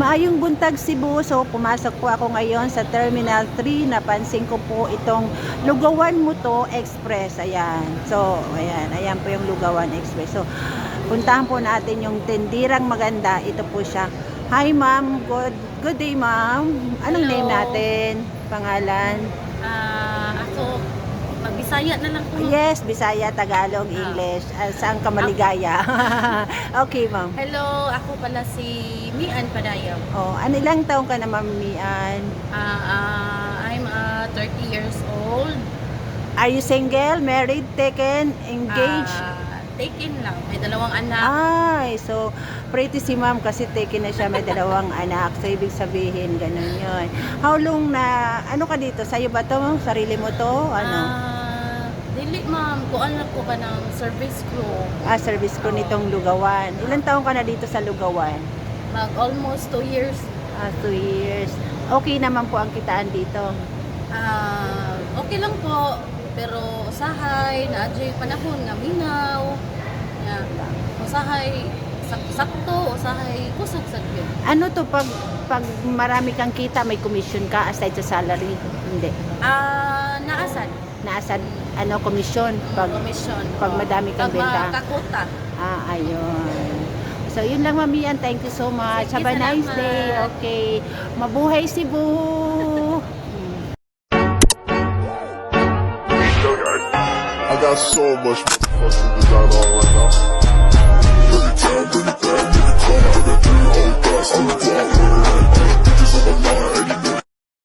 Maayong buntag Cebu. So, pumasok po ako ngayon sa Terminal 3. Napansin ko po itong Lugawan Muto Express. Ayan. So, ayan. Ayan po yung Lugawan Express. So, puntahan po natin yung tindirang maganda. Ito po siya. Hi, ma'am. Good, good day, ma'am. Anong Hello. name natin? Pangalan? Ah, ako, magbisaya na lang po. Yes, Bisaya, Tagalog, Ah. English. Uh, saan ka maligaya? okay, ma'am. Hello, ako pala si Mian Padayam. Oh, ano ilang taong ka na, ma'am Mian? Ah, ah, I'm uh, 30 years old. Are you single, married, taken, engaged? Ah, taken lang. May dalawang anak. Ay, so pretty si ma'am kasi taken na siya, may dalawang anak. So, ibig sabihin, ganun yun. How long na, ano ka dito? Sa'yo ba to? Sarili mo to? Ano? Ah, dili ma'am, kuan lang ko ka ng service crew. Ah, service ko nitong Lugawan. Ilang taong ka na dito sa Lugawan? Mag almost 2 years. Ah, two years. Okay naman po ang kitaan dito. Ah, okay lang po. Pero usahay, naadyo yung panahon nga minaw. Yeah. Usahay, sak- sakto, usahay, kusog sa yun. Ano to pag pag marami kang kita may commission ka aside sa salary? Hindi. Ah, naasan? Naasad ano commission pag Commission. pag madami kang Pag benta. makakuta. ah ayun. So yun lang mami. Thank you so much. Sige, Have a nice salamat. day. Okay. Mabuhay Cebu. I got so much motherfucking desire to alright.